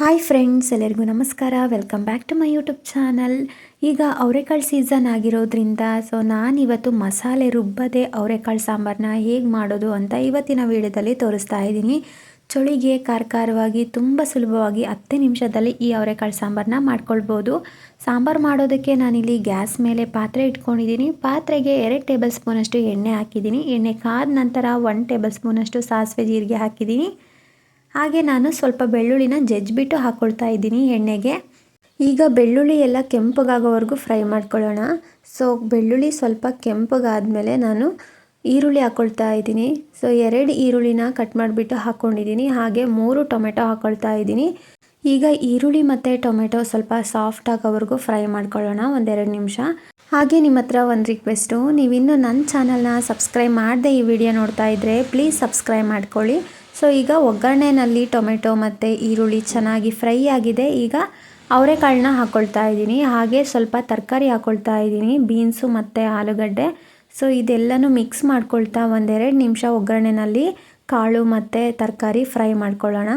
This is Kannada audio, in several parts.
ಹಾಯ್ ಫ್ರೆಂಡ್ಸ್ ಎಲ್ಲರಿಗೂ ನಮಸ್ಕಾರ. Welcome back to my YouTube channel ಈಗ ಅವರೆಕಾಳು ಸೀಸನ್ ಆಗಿರೋದ್ರಿಂದ ಸೊ ನಾನಿವತ್ತು ಮಸಾಲೆ ರುಬ್ಬದೆ ಅವರೆಕಾಳು ಸಾಂಬಾರನ್ನ ಹೇಗೆ ಮಾಡೋದು ಅಂತ ಇವತ್ತಿನ ವಿಡಿಯೋದಲ್ಲಿ ತೋರಿಸ್ತಾ ಇದ್ದೀನಿ. ಚಳಿಗೆ ಕಾರ್ಕಾರವಾಗಿ ತುಂಬ ಸುಲಭವಾಗಿ ಹತ್ತು ನಿಮಿಷದಲ್ಲಿ ಈ ಅವರೆಕಾಳು ಸಾಂಬಾರನ್ನ ಮಾಡ್ಕೊಳ್ಬೋದು. ಸಾಂಬಾರು ಮಾಡೋದಕ್ಕೆ ನಾನಿಲ್ಲಿ ಗ್ಯಾಸ್ ಮೇಲೆ ಪಾತ್ರೆ ಇಟ್ಕೊಂಡಿದ್ದೀನಿ. ಪಾತ್ರೆಗೆ ಎರಡು ಟೇಬಲ್ ಸ್ಪೂನಷ್ಟು ಎಣ್ಣೆ ಹಾಕಿದ್ದೀನಿ. ಎಣ್ಣೆ ಕಾದ ನಂತರ ಒನ್ ಟೇಬಲ್ ಸ್ಪೂನಷ್ಟು ಸಾಸಿವೆ ಜೀರಿಗೆ ಹಾಕಿದ್ದೀನಿ. ಹಾಗೆ ನಾನು ಸ್ವಲ್ಪ ಬೆಳ್ಳುಳ್ಳಿನ ಜಜ್ಜಿಬಿಟ್ಟು ಹಾಕ್ಕೊಳ್ತಾ ಇದ್ದೀನಿ ಎಣ್ಣೆಗೆ. ಈಗ ಬೆಳ್ಳುಳ್ಳಿ ಎಲ್ಲ ಕೆಂಪಗಾಗೋವರೆಗೂ ಫ್ರೈ ಮಾಡ್ಕೊಳ್ಳೋಣ. ಸೊ, ಬೆಳ್ಳುಳ್ಳಿ ಸ್ವಲ್ಪ ಕೆಂಪಗಾದಮೇಲೆ ನಾನು ಈರುಳ್ಳಿ ಹಾಕ್ಕೊಳ್ತಾ ಇದ್ದೀನಿ. ಸೊ, ಎರಡು ಈರುಳ್ಳಿನ ಕಟ್ ಮಾಡಿಬಿಟ್ಟು ಹಾಕ್ಕೊಂಡಿದ್ದೀನಿ ಹಾಗೆ ಮೂರು ಟೊಮೆಟೊ ಹಾಕ್ಕೊಳ್ತಾ ಇದ್ದೀನಿ. ಈಗ ಈರುಳ್ಳಿ ಮತ್ತು ಟೊಮೆಟೊ ಸ್ವಲ್ಪ ಸಾಫ್ಟ್ ಆಗೋವರೆಗೂ ಫ್ರೈ ಮಾಡ್ಕೊಳ್ಳೋಣ ಒಂದೆರಡು ನಿಮಿಷ. ಹಾಗೆ ನಿಮ್ಮ ಹತ್ರ ಒಂದು ರಿಕ್ವೆಸ್ಟು, ನೀವಿನ್ನೂ ನನ್ನ ಚಾನಲ್ನ ಸಬ್ಸ್ಕ್ರೈಬ್ ಮಾಡದೆ ಈ ವಿಡಿಯೋ ನೋಡ್ತಾ ಇದ್ದರೆ ಪ್ಲೀಸ್ ಸಬ್ಸ್ಕ್ರೈಬ್ ಮಾಡ್ಕೊಳ್ಳಿ. ಸೊ ಈಗ ಒಗ್ಗರಣೆನಲ್ಲಿ ಟೊಮೆಟೊ ಮತ್ತು ಈರುಳ್ಳಿ ಚೆನ್ನಾಗಿ ಫ್ರೈ ಆಗಿದೆ. ಈಗ ಅವರೆಕಾಳನ್ನ ಹಾಕ್ಕೊಳ್ತಾ ಇದ್ದೀನಿ. ಹಾಗೆ ಸ್ವಲ್ಪ ತರಕಾರಿ ಹಾಕ್ಕೊಳ್ತಾ ಇದ್ದೀನಿ. ಬೀನ್ಸು ಮತ್ತು ಆಲೂಗಡ್ಡೆ. ಸೊ ಇದೆಲ್ಲನೂ ಮಿಕ್ಸ್ ಮಾಡ್ಕೊಳ್ತಾ ಒಂದೆರಡು ನಿಮಿಷ ಒಗ್ಗರಣೆನಲ್ಲಿ ಕಾಳು ಮತ್ತು ತರಕಾರಿ ಫ್ರೈ ಮಾಡ್ಕೊಳ್ಳೋಣ.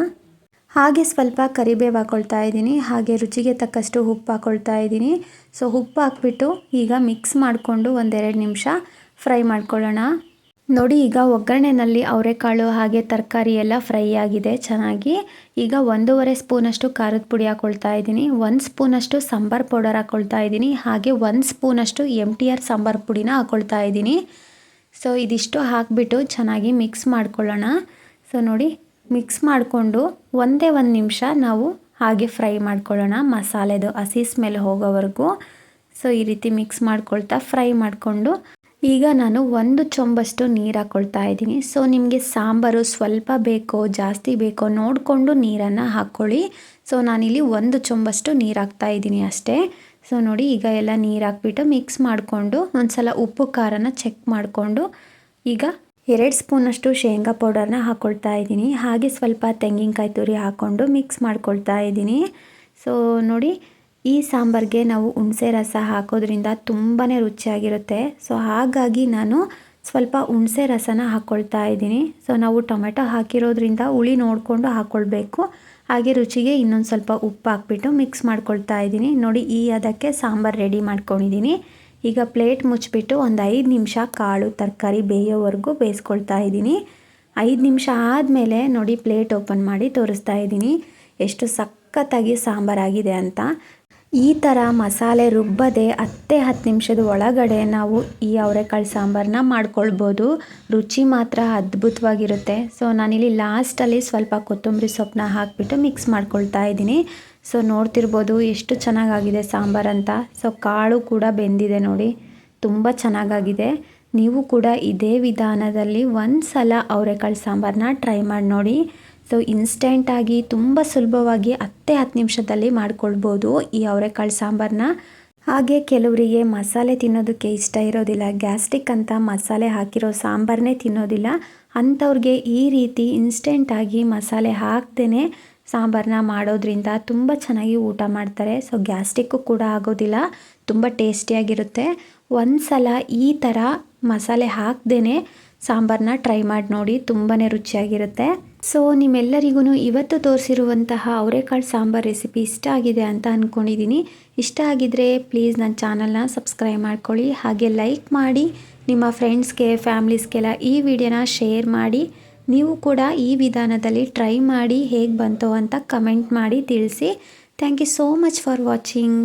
ಹಾಗೆ ಸ್ವಲ್ಪ ಕರಿಬೇವು ಹಾಕ್ಕೊಳ್ತಾ ಇದ್ದೀನಿ. ಹಾಗೆ ರುಚಿಗೆ ತಕ್ಕಷ್ಟು ಉಪ್ಪು ಹಾಕ್ಕೊಳ್ತಾ ಇದ್ದೀನಿ. ಸೊ ಉಪ್ಪು ಹಾಕ್ಬಿಟ್ಟು ಈಗ ಮಿಕ್ಸ್ ಮಾಡಿಕೊಂಡು ಒಂದೆರಡು ನಿಮಿಷ ಫ್ರೈ ಮಾಡ್ಕೊಳ್ಳೋಣ. ನೋಡಿ, ಈಗ ಒಗ್ಗರಣೆನಲ್ಲಿ ಅವರೆಕಾಳು ಹಾಗೆ ತರಕಾರಿ ಎಲ್ಲ ಫ್ರೈ ಆಗಿದೆ, ಚೆನ್ನಾಗಿ. ಈಗ ಒಂದೂವರೆ ಸ್ಪೂನಷ್ಟು ಖಾರದ ಪುಡಿ ಹಾಕ್ಕೊಳ್ತಾ ಇದ್ದೀನಿ. ಒಂದು ಸ್ಪೂನಷ್ಟು ಸಾಂಬಾರು ಪೌಡರ್ ಹಾಕ್ಕೊಳ್ತಾ ಇದ್ದೀನಿ. ಹಾಗೆ ಒಂದು ಸ್ಪೂನಷ್ಟು ಎಂ ಟಿ ಆರ್ ಸಾಂಬಾರ್ ಪುಡಿನ ಹಾಕ್ಕೊಳ್ತಾ ಇದ್ದೀನಿ. ಸೊ ಇದಿಷ್ಟು ಹಾಕಿಬಿಟ್ಟು ಚೆನ್ನಾಗಿ ಮಿಕ್ಸ್ ಮಾಡ್ಕೊಳ್ಳೋಣ. ಸೊ ನೋಡಿ ಮಿಕ್ಸ್ ಮಾಡಿಕೊಂಡು ಒಂದೇ ಒಂದು ನಿಮಿಷ ನಾವು ಹಾಗೆ ಫ್ರೈ ಮಾಡ್ಕೊಳ್ಳೋಣ ಮಸಾಲೆದು ಹಸಿ ಸ್ಮೆಲ್ ಹೋಗೋವರೆಗೂ. ಸೊ ಈ ರೀತಿ ಮಿಕ್ಸ್ ಮಾಡ್ಕೊಳ್ತಾ ಫ್ರೈ ಮಾಡಿಕೊಂಡು ಈಗ ನಾನು ಒಂದು ಚೊಂಬಷ್ಟು ನೀರು ಹಾಕ್ಕೊಳ್ತಾ ಇದ್ದೀನಿ. ಸೊ ನಿಮಗೆ ಸಾಂಬಾರು ಸ್ವಲ್ಪ ಬೇಕೋ, ಜಾಸ್ತಿ ಬೇಕೋ ನೋಡಿಕೊಂಡು ನೀರನ್ನು ಹಾಕ್ಕೊಳ್ಳಿ ಸೊ ನಾನಿಲ್ಲಿ ಒಂದು ಚೊಂಬಷ್ಟು ನೀರು ಹಾಕ್ತಾ ಇದ್ದೀನಿ ಅಷ್ಟೇ. ಸೊ ನೋಡಿ, ಈಗ ಎಲ್ಲ ನೀರು ಹಾಕ್ಬಿಟ್ಟು ಮಿಕ್ಸ್ ಮಾಡಿಕೊಂಡು ಒಂದು ಸಲ ಉಪ್ಪು, ಖಾರನ ಚೆಕ್ ಮಾಡಿಕೊಂಡು, ಈಗ ಎರಡು ಸ್ಪೂನಷ್ಟು ಶೇಂಗಾ ಪೌಡರ್ನ ಹಾಕ್ಕೊಳ್ತಾ ಇದ್ದೀನಿ. ಹಾಗೆ ಸ್ವಲ್ಪ ತೆಂಗಿನಕಾಯಿ ತುರಿ ಹಾಕ್ಕೊಂಡು ಮಿಕ್ಸ್ ಮಾಡ್ಕೊಳ್ತಾ ಇದ್ದೀನಿ. ಸೊ ನೋಡಿ ಈ ಸಾಂಬಾರಿಗೆ ನಾವು ಹುಣಸೆ ರಸ ಹಾಕೋದ್ರಿಂದ ತುಂಬಾ ರುಚಿಯಾಗಿರುತ್ತೆ. ಸೊ ಹಾಗಾಗಿ ನಾನು ಸ್ವಲ್ಪ ಹುಣಸೆ ರಸನ ಹಾಕ್ಕೊಳ್ತಾ ಇದ್ದೀನಿ. ಸೊ ನಾವು ಟೊಮೆಟೊ ಹಾಕಿರೋದ್ರಿಂದ ಹುಳಿ ನೋಡಿಕೊಂಡು ಹಾಕ್ಕೊಳ್ಬೇಕು ಹಾಗೆ ರುಚಿಗೆ ಇನ್ನೊಂದು ಸ್ವಲ್ಪ ಉಪ್ಪು ಹಾಕ್ಬಿಟ್ಟು ಮಿಕ್ಸ್ ಮಾಡ್ಕೊಳ್ತಾ ಇದ್ದೀನಿ. ನೋಡಿ, ಈ ಅದಕ್ಕೆ ಸಾಂಬಾರು ರೆಡಿ ಮಾಡ್ಕೊಂಡಿದ್ದೀನಿ. ಈಗ ಪ್ಲೇಟ್ ಮುಚ್ಚಿಬಿಟ್ಟು ಒಂದು ಐದು ನಿಮಿಷ ಕಾಳು, ತರಕಾರಿ ಬೇಯೋವರೆಗೂ ಬೇಯಿಸ್ಕೊಳ್ತಾ ಇದ್ದೀನಿ. ಐದು ನಿಮಿಷ ಆದಮೇಲೆ ನೋಡಿ ಪ್ಲೇಟ್ ಓಪನ್ ಮಾಡಿ ತೋರಿಸ್ತಾ ಇದ್ದೀನಿ. ಎಷ್ಟು ಸಖತ್ತಾಗಿ ಸಾಂಬಾರಾಗಿದೆ ಅಂತ. ಈ ಥರ ಮಸಾಲೆ ರುಬ್ಬದೆ ಹತ್ತೇ ಹತ್ತು ನಿಮಿಷದ ಒಳಗಡೆ ನಾವು ಈ ಅವರೆಕಾಳು ಸಾಂಬಾರನ್ನ ಮಾಡ್ಕೊಳ್ಬೋದು. ರುಚಿ ಮಾತ್ರ ಅದ್ಭುತವಾಗಿರುತ್ತೆ. ಸೊ, ನಾನಿಲ್ಲಿ ಲಾಸ್ಟಲ್ಲಿ ಸ್ವಲ್ಪ ಕೊತ್ತಂಬರಿ ಸೊಪ್ಪನ್ನ ಹಾಕಿಬಿಟ್ಟು ಮಿಕ್ಸ್ ಮಾಡ್ಕೊಳ್ತಾ ಇದ್ದೀನಿ. ಸೊ, ನೋಡ್ತಿರ್ಬೋದು ಎಷ್ಟು ಚೆನ್ನಾಗಾಗಿದೆ ಸಾಂಬಾರು ಅಂತ. ಸೊ, ಕಾಳು ಕೂಡ ಬೆಂದಿದೆ ನೋಡಿ. ತುಂಬ ಚೆನ್ನಾಗಾಗಿದೆ. ನೀವು ಕೂಡ ಇದೇ ವಿಧಾನದಲ್ಲಿ ಒಂದು ಸಲ ಅವರೆಕಾಳು ಸಾಂಬಾರನ್ನ ಟ್ರೈ ಮಾಡಿ ನೋಡಿ. ಸೊ ಇನ್ಸ್ಟೆಂಟಾಗಿ ತುಂಬ ಸುಲಭವಾಗಿ ಹತ್ತೇ ಹತ್ತು ನಿಮಿಷದಲ್ಲಿ ಮಾಡ್ಕೊಳ್ಬೋದು ಈ ಅವರೆಕಾಳು ಸಾಂಬಾರನ್ನ ಹಾಗೆ ಕೆಲವರಿಗೆ ಮಸಾಲೆ ತಿನ್ನೋದಕ್ಕೆ ಇಷ್ಟ ಇರೋದಿಲ್ಲ, ಗ್ಯಾಸ್ಟ್ರಿಕ್ ಅಂತ ಮಸಾಲೆ ಹಾಕಿರೋ ಸಾಂಬಾರನ್ನೇ ತಿನ್ನೋದಿಲ್ಲ. ಅಂಥವ್ರಿಗೆ ಈ ರೀತಿ ಇನ್ಸ್ಟೆಂಟಾಗಿ ಮಸಾಲೆ ಹಾಕ್ದೇ ಸಾಂಬಾರನ್ನ ಮಾಡೋದ್ರಿಂದ ತುಂಬ ಚೆನ್ನಾಗಿ ಊಟ ಮಾಡ್ತಾರೆ. ಸೊ ಗ್ಯಾಸ್ಟಿಕ್ಕು ಕೂಡ ಆಗೋದಿಲ್ಲ, ತುಂಬ ಟೇಸ್ಟಿಯಾಗಿರುತ್ತೆ. ಒಂದು ಸಲ ಈ ಥರ ಮಸಾಲೆ ಹಾಕ್ದೇ ಸಾಂಬಾರನ್ನ ಟ್ರೈ ಮಾಡಿ ನೋಡಿ ತುಂಬಾ ರುಚಿಯಾಗಿರುತ್ತೆ. ಸೊ ನಿಮ್ಮೆಲ್ಲರಿಗೂ ಇವತ್ತು ತೋರಿಸಿರುವಂತಹ ಅವರೆಕಾಳು ಸಾಂಬಾರು ರೆಸಿಪಿ ಇಷ್ಟ ಆಗಿದೆ ಅಂತ ಅಂದ್ಕೊಂಡಿದ್ದೀನಿ ಇಷ್ಟ ಆಗಿದ್ದರೆ ಪ್ಲೀಸ್ ನನ್ನ ಚಾನಲ್ನ ಸಬ್ಸ್ಕ್ರೈಬ್ ಮಾಡ್ಕೊಳ್ಳಿ, ಹಾಗೆ ಲೈಕ್ ಮಾಡಿ, ನಿಮ್ಮ ಫ್ರೆಂಡ್ಸ್ಗೆ, ಫ್ಯಾಮ್ಲೀಸ್ಗೆಲ್ಲ ಈ ವಿಡಿಯೋನ ಶೇರ್ ಮಾಡಿ, ನೀವು ಕೂಡ ಈ ವಿಧಾನದಲ್ಲಿ ಟ್ರೈ ಮಾಡಿ ಹೇಗೆ ಬಂತು ಅಂತ ಕಮೆಂಟ್ ಮಾಡಿ ತಿಳಿಸಿ. Thank you so much for watching.